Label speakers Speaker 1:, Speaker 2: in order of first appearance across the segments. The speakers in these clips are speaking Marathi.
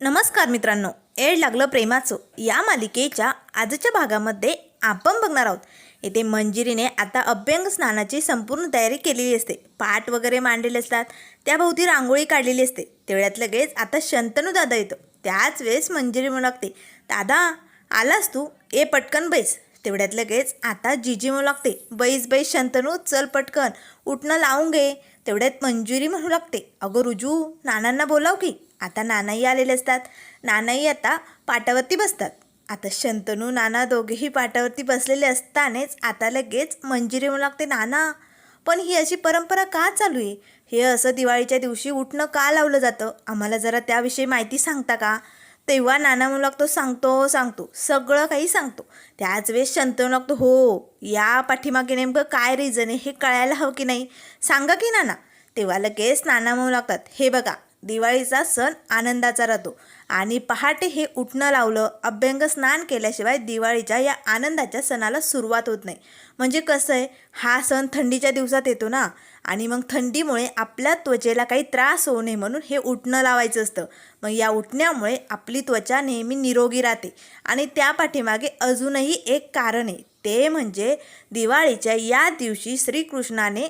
Speaker 1: नमस्कार मित्रांनो एड लागलं प्रेमाचं. या मालिकेच्या आजच्या भागामध्ये आपण बघणार आहोत. येथे मंजिरीने आता अभ्यंग स्नानाची संपूर्ण तयारी केलेली असते. पाट वगैरे मांडलेले असतात. त्याभोवती रांगोळी काढलेली असते. तेवढ्यात लगेच आता शंतनू दादा येतो. त्याच वेळेस मंजिरी म्हणू लागते दादा आलास तू? ए पटकन बैस. तेवढ्यात लगेच आता जिजी म्हणू लागते बैस बैस शंतनू चल पटकन. उठणं लावून घे. तेवढ्यात मंजुरी म्हणू लागते. अगं रुजू नानांना बोलाव की. आता नानाही आलेले असतात. नानाही आता पाटावरती बसतात. आता शंतनू नाना दोघेही पाटावरती बसलेले असतानाच आता लगेच मंजिरी म्हणू लागते नाना पण ही अशी परंपरा का चालू आहे? हे असं दिवाळीच्या दिवशी उठणं का लावलं जातं? आम्हाला जरा त्याविषयी माहिती सांगता का? तेव्हा नाना म्हणू लागतो सांगतो सांगतो. सगळं काही सांगतो. त्याच वेळेस शंतनू लागतो हो या पाठीमागे नेमकं काय रिझन आहे? हे कळायला हवं की नाही? सांगा की नाना. तेव्हा लगेच नाना म्हणू लागतात हे बघा दिवाळीचा सण आनंदाचा राहतो. आणि पहाटे हे उठणं लावलं अभ्यंग स्नान केल्याशिवाय दिवाळीच्या या आनंदाच्या सणाला सुरुवात होत नाही. म्हणजे कसं आहे हा सण थंडीच्या दिवसात येतो ना? आणि मग थंडीमुळे आपल्या त्वचेला काही त्रास होऊ नये म्हणून हे उठणं लावायचं असतं. मग या उठण्यामुळे आपली त्वचा नेहमी निरोगी राहते. आणि त्या पाठीमागे अजूनही एक कारण आहे. ते म्हणजे दिवाळीच्या या दिवशी श्रीकृष्णाने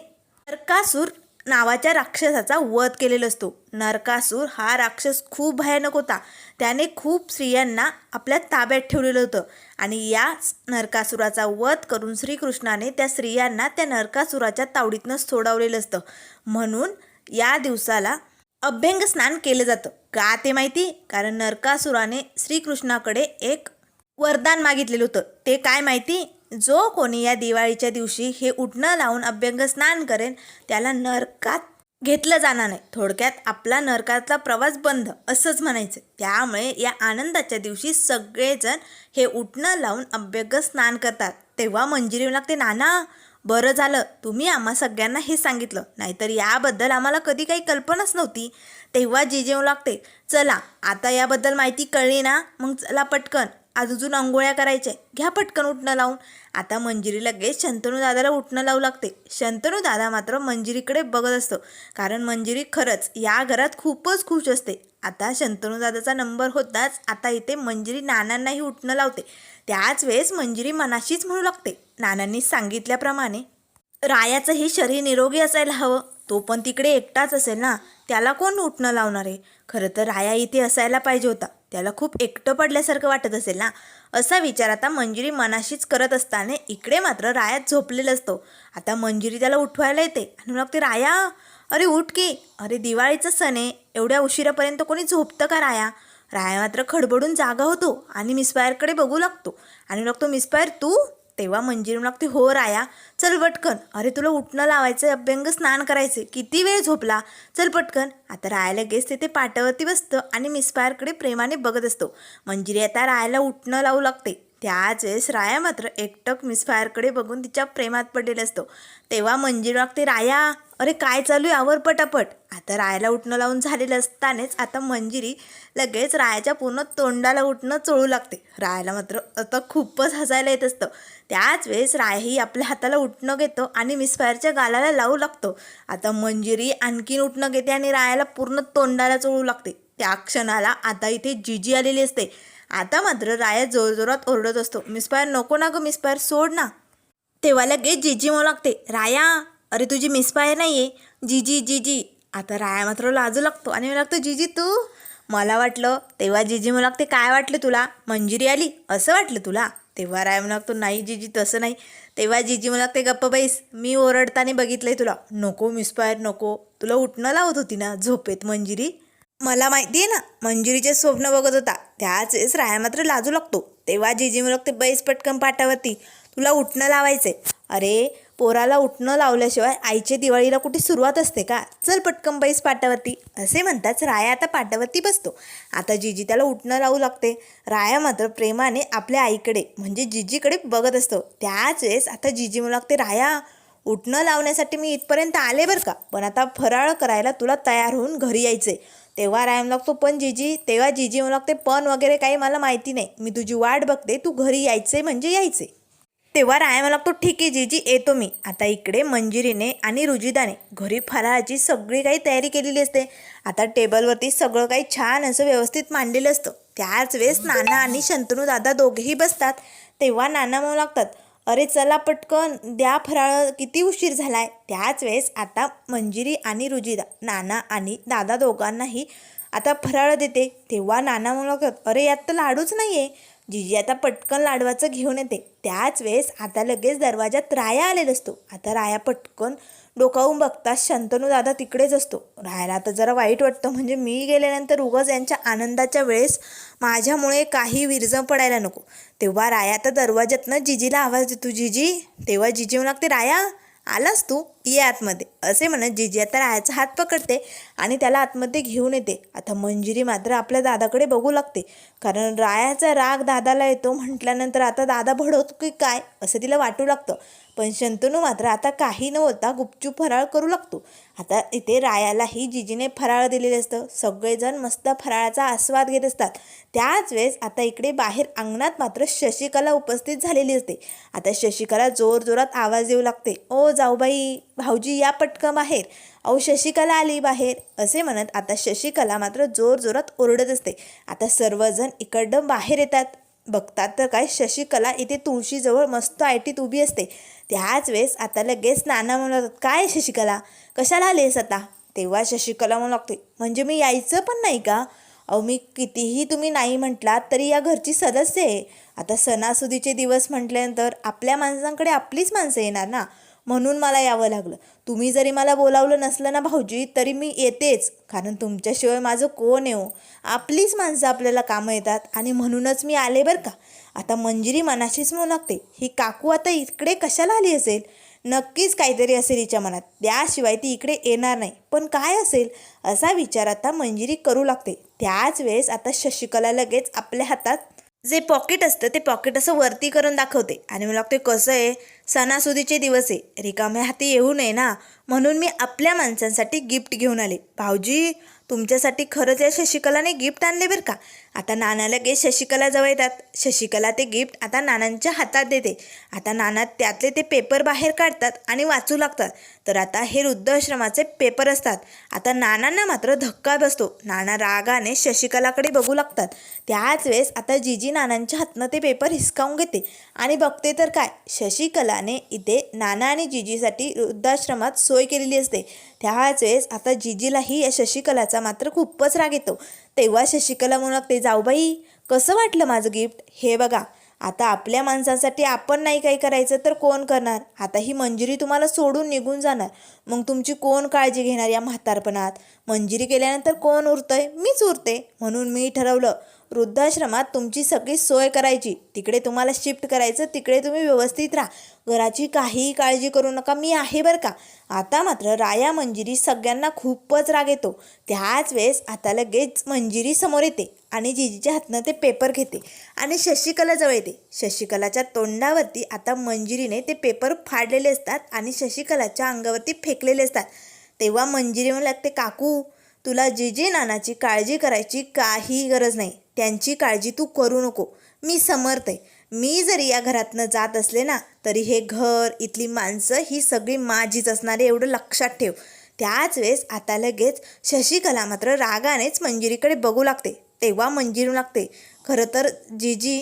Speaker 1: तर्कासूर नावाच्या राक्षसाचा वध केलेला असतो. नरकासूर हा राक्षस खूप भयानक होता. त्याने खूप स्त्रियांना आपल्या ताब्यात ठेवलेलं होतं आणि या नरकासुराचा वध करून श्रीकृष्णाने त्या स्त्रियांना त्या नरकासुराच्या तावडीतनं सोडवलेलं असतं. म्हणून या दिवसाला अभ्यंग स्नान केलं जातं. का ते माहिती? कारण नरकासुराने श्रीकृष्णाकडे एक वरदान मागितलेलं होतं. ते काय माहिती? जो कोणी या दिवाळीच्या दिवशी हे उठणं लावून अभ्यंग स्नान करेन त्याला नरकात घेतलं जाणार नाही. थोडक्यात आपला नरकातला प्रवास बंद असंच म्हणायचं त्यामुळे या आनंदाच्या दिवशी सगळेजण हे उठणं लावून अभ्यंग स्नान करतात. तेव्हा मंजिरी येऊ लागते नाना बरं झालं. तुम्ही आम्हा सगळ्यांना हे सांगितलं. नाहीतर याबद्दल आम्हाला कधी काही कल्पनाच नव्हती. तेव्हा जी जेवू लागते चला आता याबद्दल माहिती कळली ना मग चला पटकन. आज अजून आंघोळ्या करायच्या घ्या पटकन उठणं लावून. आता मंजिरी लगेच शंतनू दादाला उठणं लावू लागते. शंतनू दादा मात्र मंजिरीकडे बघत असतो. कारण मंजिरी खरंच या घरात खूपच खुश असते. आता शंतनू दादाचा नंबर होताच आता इथे मंजिरी नानांनाही उठणं लावते. त्याच वेळेस मंजिरी मनाशीच म्हणू लागते. नानांनी सांगितल्याप्रमाणे रायाचंही शरीर निरोगी असायला हवं. तो पण तिकडे एकटाच असेल ना. त्याला कोण उठणं लावणार आहे? खरं तर राया इथे असायला पाहिजे होता. त्याला खूप एकटं पडल्यासारखं वाटत असेल ना? असा विचार आता मंजिरी मनाशीच करत असताना इकडे मात्र रायात झोपलेला असतो. आता मंजिरी त्याला उठवायला येते आणि मग ते राया अरे उठ की. अरे दिवाळीचा सण आहे. एवढ्या उशिरापर्यंत कोणी झोपतं का राया? राया मात्र खडबडून जागा होतो आणि मिसपायरकडे बघू लागतो. आणि लागतो मिसपायर तू तेव्हा मंजिरी लागते हो राया चल पटकन. अरे तुला उठणं लावायचं अभ्यंग स्नान करायचे किती वेळ झोपला? चल पटकन. आता रायाला गेस तिथे पाटावरती बसतं आणि मिसपायरकडे प्रेमाने बघत असतो. मंजिरी आता रायाला उठणं लावू लागते. त्याच वेळेस राया मात्र एकटक मिसफायरकडे बघून तिच्या प्रेमात पडलेला असतो. तेव्हा मंजिरी लागते राया अरे काय चालू आहे? आवर पटापट. आता रायाला उठणं लावून झालेलं असतानेच आता मंजिरी लगेच रायाच्या पूर्ण तोंडाला उठणं चोळू लागते. रायाला मात्र आता खूपच हसायला येत असतं. त्याच वेळेस रायही आपल्या हाताला उठणं घेतो आणि मिसफायरच्या गालाला लावू लागतो. आता मंजिरी आणखीन उठणं घेते आणि रायाला पूर्ण तोंडाला चोळू लागते. त्या क्षणाला आता इथे जिजी आलेली असते. आता मात्र राया जोरजोरात ओरडत असतो. मिसफायर नको ना गं मिसफायर सोड ना. तेव्हा लगेच जिजी म्हणू लागते राया अरे तुझी मिसफायर नाही आहे जिजी जिजी. आता राया मात्र लाजू लागतो आणि मला लागतो जिजी तू? मला वाटलं तेव्हा जिजी मला लागते काय वाटलं तुला? मंजिरी आली? असं वाटलं तुला? तेव्हा राय म्हणू लागतो नाही जिजी तसं नाही. तेव्हा जिजी म्हणू ते गप्प बैस मी ओरडताना बघितलंय तुला. नको मिसफायर नको. तुला उठणं लावत होती ना झोपेत मंजिरी? मला माहिती आहे ना मंजुरीचे स्वप्न बघत होता. त्याच वेळेस राया मात्र लाजू लागतो. तेव्हा जिजी म्हणू ते बैस पटकन पाटावरती तुला उठणं लावायचंय. अरे पोराला उठणं लावल्याशिवाय आईच्या दिवाळीला कुठे सुरुवात असते का? चल पटकन बैस पाटावरती. असे म्हणताच राया आता पाटावरती बसतो. आता जिजी त्याला उठणं लावू लागते. राया मात्र प्रेमाने आपल्या आईकडे म्हणजे जिजीकडे बघत असतो. त्याच वेळेस आता जिजी म्हणू लागते राया उठणं लावण्यासाठी मी इथपर्यंत आले बरं का? पण आता फराळ करायला तुला तयार होऊन घरी यायचंय. तेव्हा रायम लागतो पण जिजी तेव्हा जिजी म्हणू लागते पण वगैरे काही मला माहिती नाही. मी तुझी वाट बघते. तू घरी यायचे म्हणजे यायचे तेव्हा राया मला लागतो ठीक आहे जीजी येतो मी. आता इकडे मंजिरीने आणि रुजिदाने घरी फराळाची सगळी काही तयारी केलेली असते. आता टेबलवरती सगळं काही छान असं व्यवस्थित मांडलेलं असतं. त्याच वेळेस नाना आणि शंतनू दादा दोघेही बसतात. तेव्हा नाना म्हणू लागतात अरे चला पटकन द्या फराळ किती उशीर झालाय. त्याच वेळेस आता मंजिरी आणि रुजिदा नाना आणि दादा दोघांनाही आता फराळ देते. तेव्हा नाना म्हणू लागतात अरे यात तर लाडूच नाही आहे जिजी आता पटकन लाडवाचं घेऊन येते. त्याच वेळेस आता लगेच दरवाजात राया आलेला असतो. आता राया पटकन डोकावून बघताच शंतनू दादा तिकडेच असतो. रायाला आता जरा वाईट वाटतं. म्हणजे मी गेल्यानंतर उगाच यांच्या आनंदाच्या वेळेस माझ्यामुळे काही विरजण पडायला नको. तेव्हा राया आता दरवाज्यातनं जिजीला आवाज देतो. जिजी तेव्हा जिजी म्हणू लागते राया आलास तू ये आतमध्ये. असे म्हणत जिजी आता रायाचा हात पकडते आणि त्याला आतमध्ये घेऊन येते. आता मंजिरी मात्र आपल्या दादाकडे बघू लागते. कारण रायाचा राग दादाला येतो म्हटल्यानंतर आता दादा भडवतो की काय असं तिला वाटू लागतं. पण शंतनू मात्र आता काही न बोलता गुपचूप फराळ करू लागतो. आता इथे रायालाही जिजीने फराळ दिलेले असतं. सगळेजण मस्त फराळाचा आस्वाद घेत असतात. त्याच वेळेस आता इकडे बाहेर अंगणात मात्र शशिकला उपस्थित झालेली असते. आता शशिकला जोर जोरात आवाज येऊ लागते. ओ जाऊबाई भाऊजी या पटकन बाहेर. अहो शशिकला आली बाहेर. असे म्हणत आता शशिकला मात्र जोर जोरात ओरडत असते. आता सर्वजण इकडं बाहेर येतात. बघतात तर काय शशिकला इथे तुळशीजवळ मस्त आयटीत उभी असते. त्याच वेळेस आता लगेच नाना म्हणतात काय शशिकला? कशाला आलेस आता? तेव्हा शशिकला म्हणू लागते म्हणजे मी यायचं पण नाही का? अहो मी कितीही तुम्ही नाही म्हटलात तरी या घरची सदस्य आहे. आता सणासुदीचे दिवस म्हटल्यानंतर आपल्या माणसांकडे आपलीच माणसं येणार ना? म्हणून मला यावं लागलं. तुम्ही जरी मला बोलावलं नसलं ना भाऊजी तरी मी येतेच. कारण तुमच्याशिवाय माझं कोण आहे हो? आपलीच माणसं आपल्याला कामं येतात आणि म्हणूनच मी आले बरं का? आता मंजिरी मनाशीच म्हणू लागते. ही काकू आता इकडे कशाला आली असेल? नक्कीच काहीतरी असेल हिच्या मनात. त्याशिवाय ती इकडे येणार नाही. पण काय असेल? असा विचार आता मंजिरी करू लागते. त्याच वेळेस आता शशिकला लगेच आपल्या हातात जे पॉकेट असतं ते पॉकेट असं वरती करून दाखवते. आणि मला वाटते कसं आहे? सणासुदीचे दिवस आहे. रिकाम्या हाती येऊ नये ना? म्हणून मी आपल्या माणसांसाठी गिफ्ट घेऊन आले. भाऊजी तुमच्यासाठी खरंच या शशिकलाने गिफ्ट आणले बरं का? आता नाना लगेच शशिकला जवळ येतात. शशिकला ते गिफ्ट आता नानांच्या हातात देते. आता नाना त्यातले ते पेपर बाहेर काढतात आणि वाचू लागतात. तर आता हे वृद्धाश्रमाचे पेपर असतात. आता नानांना मात्र धक्का बसतो. नाना रागाने शशिकलाकडे बघू लागतात. त्याच वेळेस आता जिजी नानांच्या हातनं ते पेपर हिसकावून घेते. आणि बघते तर काय? शशिकलाने इथे नाना आणि जिजीसाठी वृद्धाश्रमात सोय केलेली असते. त्याच वेळेस आता जिजीलाही या शशिकलाचा मात्र खूपच राग येतो. तेव्हा शशिकला म्हणू लागते जाऊबाई कसं वाटलं माझं गिफ्ट? हे बघा आता आपल्या माणसासाठी आपण नाही काही करायचं तर कोण करणार? आता ही मंजिरी तुम्हाला सोडून निघून जाणार. मग तुमची कोण काळजी घेणार या म्हातारपणात? मंजिरी केल्यानंतर कोण उरतंय? मीच उरते. म्हणून मी ठरवलं वृद्धाश्रमात तुमची सगळी सोय करायची. तिकडे तुम्हाला शिफ्ट करायचं तिकडे तुम्ही व्यवस्थित राहा. घराची काहीही काळजी करू नका मी आहे बरं का? आता मात्र राया मंजिरी सगळ्यांना खूपच राग येतो. त्याच वेळेस आता लगेच मंजिरी समोर येते आणि जिजीच्या हातनं ते पेपर घेते आणि शशिकला जवळ येते. शशिकलाच्या तोंडावरती आता मंजिरीने ते पेपर फाडलेले असतात आणि शशिकलाच्या अंगावरती फेकलेले असतात. तेव्हा मंजिरी म्हणू लागते काकू तुला जिजी नानाची काळजी करायची काही गरज नाही. त्यांची काळजी तू करू नको. मी समर्थ आहे मी जरी या घरातनं जात असले ना तरी हे घर इथली माणसं ही सगळी माझीच असणारे एवढं लक्षात ठेव. त्याच वेळेस आता लगेच शशिकला मात्र रागानेच मंजिरीकडे बघू लागते. तेव्हा मंजिरू लागते. खरं तर जीजी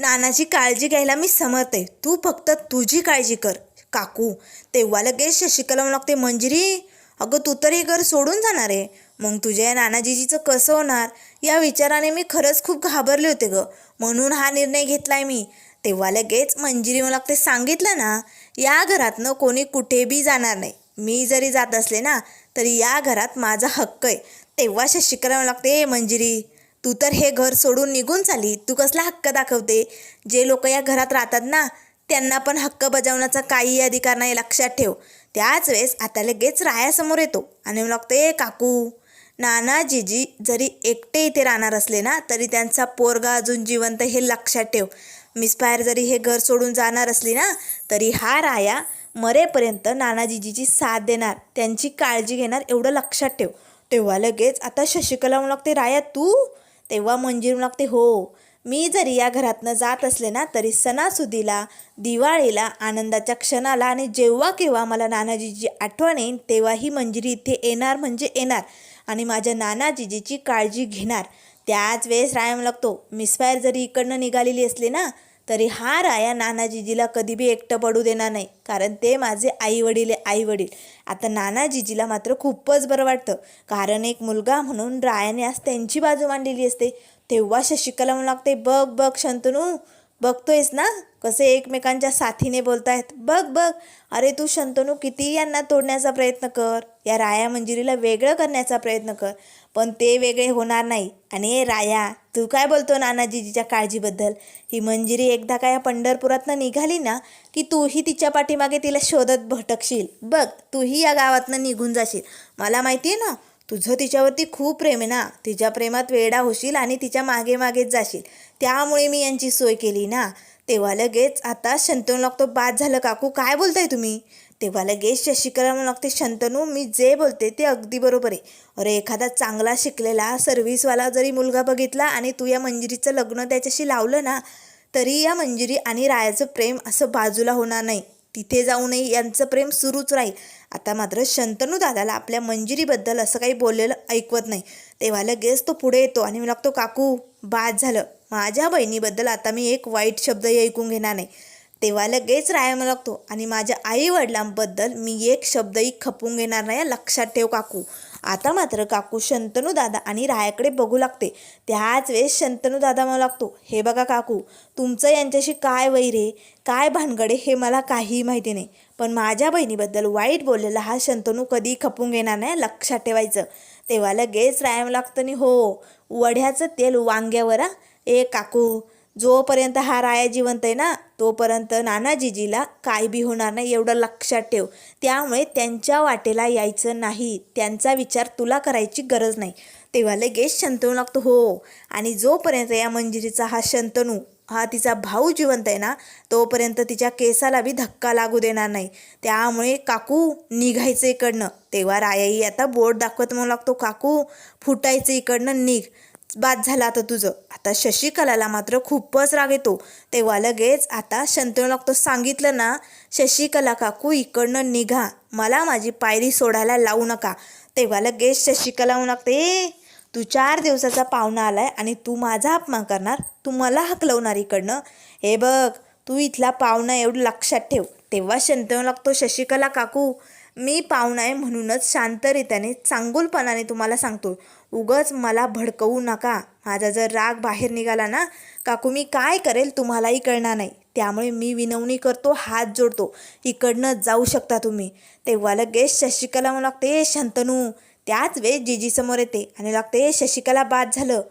Speaker 1: नानाची काळजी घ्यायला मी समर्थ आहे तू फक्त तुझी काळजी कर काकू. तेव्हा लगेच शशिकला म्हणू लागते मंजिरी अगं तू तर हे घर सोडून जाणार आहे. मग तुझ्या या नानाजीजीचं कसं होणार? या विचाराने मी खरंच खूप घाबरले होते ग. म्हणून हा निर्णय घेतलाय मी. तेव्हा लगेच मंजिरी मला ते सांगितलं ना या घरातनं कोणी कुठे बी जाणार नाही. मी जरी जात असले ना तरी या घरात माझा हक्क आहे. तेव्हा शशिकला मला लागते "ए मंजिरी तू तर हे घर सोडून निघून चाली तू कसला हक्क दाखवते? जे लोक या घरात राहतात ना त्यांना पण हक्क बजावण्याचा काही अधिकार नाही लक्षात ठेव. त्याच वेळेस आता लगेच रायासमोर येतो आणि मला लागते ए काकू नानाजीजी जरी एकटे इथे राहणार असले ना तरी त्यांचा पोरगा अजून जिवंत हे लक्षात ठेव. मिसपायर जरी हे घर सोडून जाणार असली ना तरी हा राया मरेपर्यंत नानाजीजीची साथ देणार. त्यांची काळजी घेणार एवढं लक्षात ठेव. तेव्हा लगेच आता शशिकला म्हणू लागते राया तू? तेव्हा मंजिरी म्हणू लागते हो मी जरी या घरातनं जात असले ना तरी सणासुदीला दिवाळीला आनंदाच्या क्षणाला आणि जेव्हा केव्हा मला नानाजीची आठवण येईल तेव्हा ही मंजिरी इथे येणार म्हणजे येणार. आणि माझ्या नाना जिजीची काळजी घेणार. त्याच वेळेस रायाम लागतो मिसफायर जरी इकडनं निघालेली असली ना तरी हा राया नानाजीजीला कधी बी एकटं पडू देणार नाही. कारण ते माझे आई वडील आहे आई वडील आता नानाजीजीला मात्र खूपच बरं वाटतं. कारण एक मुलगा म्हणून रायाने आज त्यांची बाजू मांडलेली असते. तेव्हा शशिकला म्हणू लागते बघ बघ शंतनू बघतोयस ना? कसे एकमेकांच्या साथीने बोलतायत. बघ बघ. अरे तू शंतनू किती यांना तोडण्याचा प्रयत्न कर. या राया मंजिरीला वेगळं करण्याचा प्रयत्न कर. पण ते वेगळे होणार नाही. आणि ए राया तू काय बोलतो नानाजीजीच्या काळजीबद्दल? ही मंजिरी एकदा का या पंढरपुरातनं निघाली ना की तूही तिच्या पाठीमागे तिला शोधत भटकशील? बघ तूही या गावातनं निघून जाशील. मला माहिती आहे ना तुझं तिच्यावरती खूप प्रेम आहे ना. तिच्या प्रेमात वेडा होशील आणि तिच्यामागे मागेच जाशील. त्यामुळे मी यांची सोय केली ना. तेव्हा लगेच आता शंतनू लागतो बाद झालं काकू काय बोलताय तुम्ही? तेव्हा लगेच शशिकला म्हणू लागते शंतनू मी जे बोलते ते अगदी बरोबर आहे. अरे एखादा चांगला शिकलेला सर्व्हिसवाला जरी मुलगा बघितला आणि तू या मंजिरीचं लग्न त्याच्याशी लावलं ना तरी या मंजिरी आणि रायाचं प्रेम असं बाजूला होणार नाही. तिथे जाऊनही यांचं प्रेम सुरूच राहील. आता मात्र शंतनू दादाला आपल्या मंजिरीबद्दल असं काही बोललेलं ऐकवत नाही. तेव्हा लगेच तो पुढे येतो आणि मी लागतो काकू बाद झालं. माझ्या बहिणीबद्दल आता मी एक वाईट शब्दही ऐकून घेणार नाही. तेव्हा लगेच रायम लागतो. आणि माझ्या आई वडिलांबद्दल मी एक शब्दही खपून घेणार नाही. लक्षात ठेव काकू. आता मात्र काकू शंतनू दादा आणि रायाकडे बघू लागते. त्याच वेळेस शंतनू दादा मला लागतो. हे बघा काकू तुमचं यांच्याशी काय वैरे काय भानगडे हे मला काहीही माहिती नाही. पण माझ्या बहिणीबद्दल वाईट बोललेला हा शंतनू कधी खपून घेणार नाही. लक्षात ठेवायचं. तेव्हा लगेच रायम लागतं आणि हो वढ्याचं तेल वांग्यावर ए काकू जोपर्यंत हा राया जिवंत आहे ना तोपर्यंत नानाजीजीला काय बी होणार नाही एवढं लक्षात ठेव. त्यामुळे त्यांच्या वाटेला यायचं नाही. त्यांचा विचार तुला करायची गरज नाही. तेव्हा लगेच शंतनू लागतो हो. आणि जोपर्यंत या मंजिरीचा हा शंतनू हा तिचा भाऊ जिवंत आहे ना तोपर्यंत तिच्या केसाला बी धक्का लागू देणार नाही. त्यामुळे काकू निघायचं इकडनं. तेव्हा रायाही आता बोट दाखवत म्हणू लागतो काकू फुटायचं इकडनं निघ. बाद झालं आता तुझं. आता शशिकलाला मात्र खूपच राग येतो. तेव्हा लगेच आता शंतनूला लागतो सांगितलं ना शशिकला काकू इकडनं निघा. मला माझी पायरी सोडायला लावू नका. तेव्हा लगेच शशिकला होऊ लागते तू चार दिवसाचा पाहुणा आलाय आणि तू माझा अपमान करणार? तू मला हकलवणार इकडनं? हे बघ तू इथला पाहुणा एवढं लक्षात ठेव. तेव्हा शंतनू लागतो शशिकला काकू मी पाहुणा आहे म्हणूनच शांतरित्याने चांगुलपणाने तुम्हाला सांगतो उगच मला भडकवू नका. माझा जर राग बाहेर निघाला ना काकू मी काय करेल तुम्हालाही कळणार नाही. त्यामुळे मी विनवणी करतो हात जोडतो. इकडनं जाऊ शकता तुम्ही. तेव्हा लगेच शशिकला म्हणू लागते शंतनू. त्याच वेळेस जीजी समोर येते आणि लागते शशिकला बाद झालं.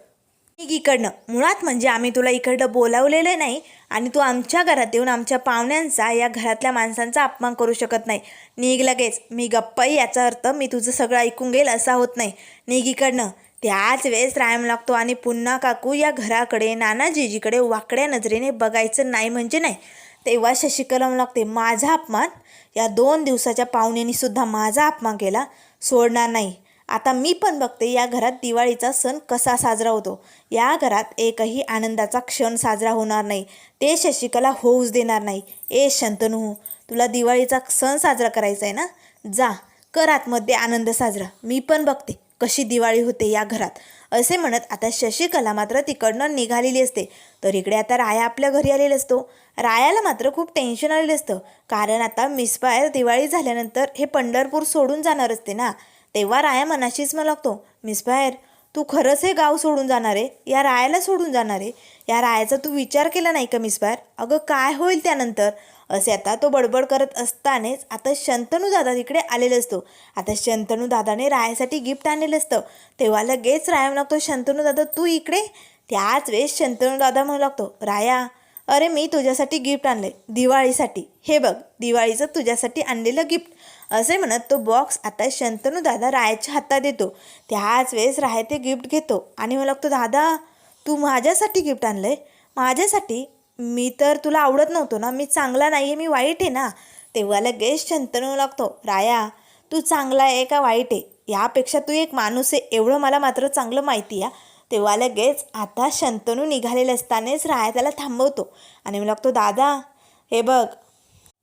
Speaker 1: इकडनं मुळात म्हणजे आम्ही तुला इकडं बोलावलेलं नाही आणि तू आमच्या घरात येऊन आमच्या पाहुण्यांचा या घरातल्या माणसांचा अपमान करू शकत नाही. निघ लगेच. मी गप्पाही याचा अर्थ मी तुझं सगळं ऐकून घेईल असा होत नाही. निघ इकडनं. त्याच वेळेस रायम लागतो आणि पुन्हा काकू या घराकडे नानाजीजीकडे वाकड्या नजरेने बघायचं नाही म्हणजे नाही. तेव्हा शशिकलम लागते माझा अपमान? या दोन दिवसाच्या पाहुण्यांनी सुद्धा माझा अपमान केला. सोडणार नाही. आता मी पण बघते या घरात दिवाळीचा सण कसा साजरा होतो. या घरात एकही आनंदाचा क्षण साजरा होणार नाही. ते शशिकला होऊच देणार नाही. ए शंतनू तुला दिवाळीचा सण साजरा करायचा आहे ना? जा कर आतमध्ये आनंद साजरा. मी पण बघते कशी दिवाळी होते या घरात. असे म्हणत आता शशिकला मात्र तिकडनं निघालेली असते. तर इकडे आता राया आपल्या घरी आलेला असतो. रायाला मात्र खूप टेन्शन आलेलं असतं. कारण आता मिसफायर दिवाळी झाल्यानंतर हे पंढरपूर सोडून जाणार असते ना? तेव्हा राया मनाशीच मला लागतो बाहेर तू खरंच हे गाव सोडून जाणार? आहे या रायाला सोडून जाणार? आहे या रायाचा तू विचार केला नाही का मिसफायर अगं काय होईल त्यानंतर? असे आता तो बडबड करत असतानाच आता शंतनू दादा तिकडे आलेला असतो. आता शंतनू दादाने रायासाठी गिफ्ट आणलेलं असतं. तेव्हा लगेच राया म्हणू लागतो शंतनू दादा तू इकडे? त्याच वेळेस शंतनू दादा म्हणू लागतो राया अरे मी तुझ्यासाठी गिफ्ट आणले दिवाळीसाठी. हे बघ दिवाळीचं तुझ्यासाठी आणलेलं गिफ्ट असे म्हणत तो बॉक्स आता शंतनू दादा रायाच्या हातात देतो. त्याच वेळेस राय ते गिफ्ट घेतो. आणि मला लागतो दादा तू माझ्यासाठी गिफ्ट आणलं आहे माझ्यासाठी? मी तर तुला आवडत नव्हतो ना. मी चांगला नाही आहे मी वाईट आहे ना. तेव्हा लगेच शंतनू लागतो राया तू चांगला आहे का वाईट आहे? यापेक्षा तू एक माणूस आहे. एवढं मला मात्र चांगलं माहिती आहे तेव्हा लगेच आता शंतनू निघालेले असतानाच राया त्याला थांबवतो. आणि मला लागतो दादा हे बघ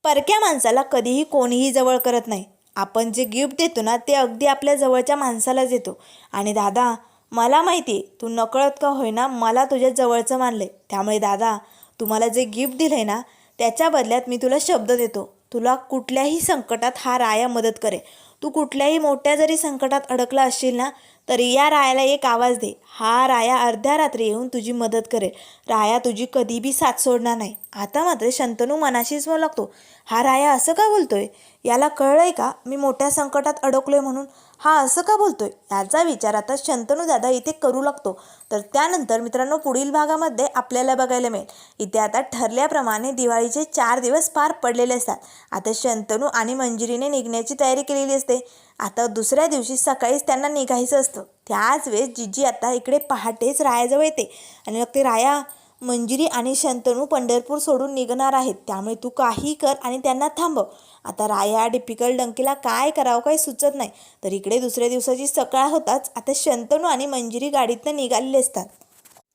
Speaker 1: परक्या माणसाला कधीही कोणीही जवळ करत नाही. आपण जे गिफ्ट देतो ना ते अगदी आपल्या जवळच्या माणसालाच देतो. आणि दादा मला माहिती आहे तू नकळत का होईना मला तुझ्या जवळचं मानलं आहे त्यामुळे दादा तुम्हाला जे गिफ्ट दिलं आहे ना त्याच्या बदल्यात मी तुला शब्द देतो. तुला कुठल्याही संकटात हा राया मदत करे तू कुठल्याही मोठ्या जरी संकटात अडकला असशील ना तरी या रायाला एक आवाज दे. हा राया अर्ध्या रात्री येऊन तुझी मदत करेल. राया तुझी कधी बी साथ सोडणार नाही. आता मात्र शंतनू मनाशीच बोलतो लागतो हा राया असं का बोलतोय? याला कळलंय का? मी मोठ्या संकटात अडकलोय म्हणून हा असं का बोलतोय? याचा विचार आता शंतनू दादा इथे करू लागतो. तर त्यानंतर मित्रांनो पुढील भागामध्ये आपल्याला बघायला मिळेल. इथे आता ठरल्याप्रमाणे दिवाळीचे चार दिवस पार पडलेले असतात. आता शंतनू आणि मंजिरीने निघण्याची तयारी केलेली असते. आता दुसऱ्या दिवशी सकाळीच त्यांना निघायचं असतं. त्याच वेळेस जिजी आता इकडे पहाटेच रायाजवळ येते. आणि मग ते राया मंजिरी आणि शंतनू पंढरपूर सोडून निघणार आहेत. त्यामुळे तू काही कर आणि त्यांना थांबव आता राया डिपिकल डंकीला काय करावं काही सुचत नाही. तर इकडे दुसऱ्या दिवसाची सकाळ होताच आता शंतनू आणि मंजिरी गाडीतनं निघालेले असतात.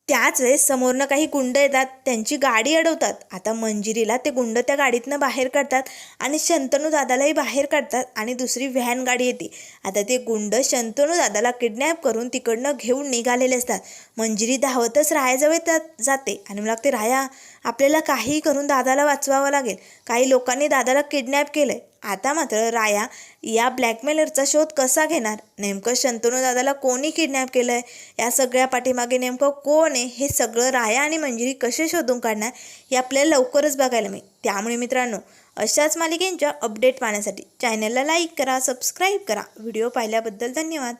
Speaker 1: त्याच वेळेस समोरनं काही गुंड येतात त्यांची गाडी अडवतात. आता मंजिरीला ते गुंड त्या गाडीतनं बाहेर काढतात आणि शंतनू दादालाही बाहेर काढतात आणि दुसरी व्हॅन गाडी येते. आता ते गुंड शंतनू दादाला किडनॅप करून तिकडनं घेऊन निघालेले असतात. मंजिरी धावतच राहायजवळ येतात जाते. आणि मला ते राया आपल्याला काही करून दादाला वाचवावं लागेल. काही लोकांनी दादाला किडनॅप केलं आहे आता मात्र राया या ब्लॅकमेलरचा शोध कसा घेणार? नेमकं शंतनू दादाला कोणी किडनॅप केलं आहे या सगळ्या पाठीमागे नेमकं कोण आहे? हे सगळं राया आणि मंजिरी कसे शोधून काढणार? हे आपल्याला लवकरच बघायला मिळेल. त्यामुळे मित्रांनो अशाच मालिकेंच्या अपडेट पाहण्यासाठी चॅनलला लाईक करा सबस्क्राईब करा. व्हिडिओ पाहिल्याबद्दल धन्यवाद.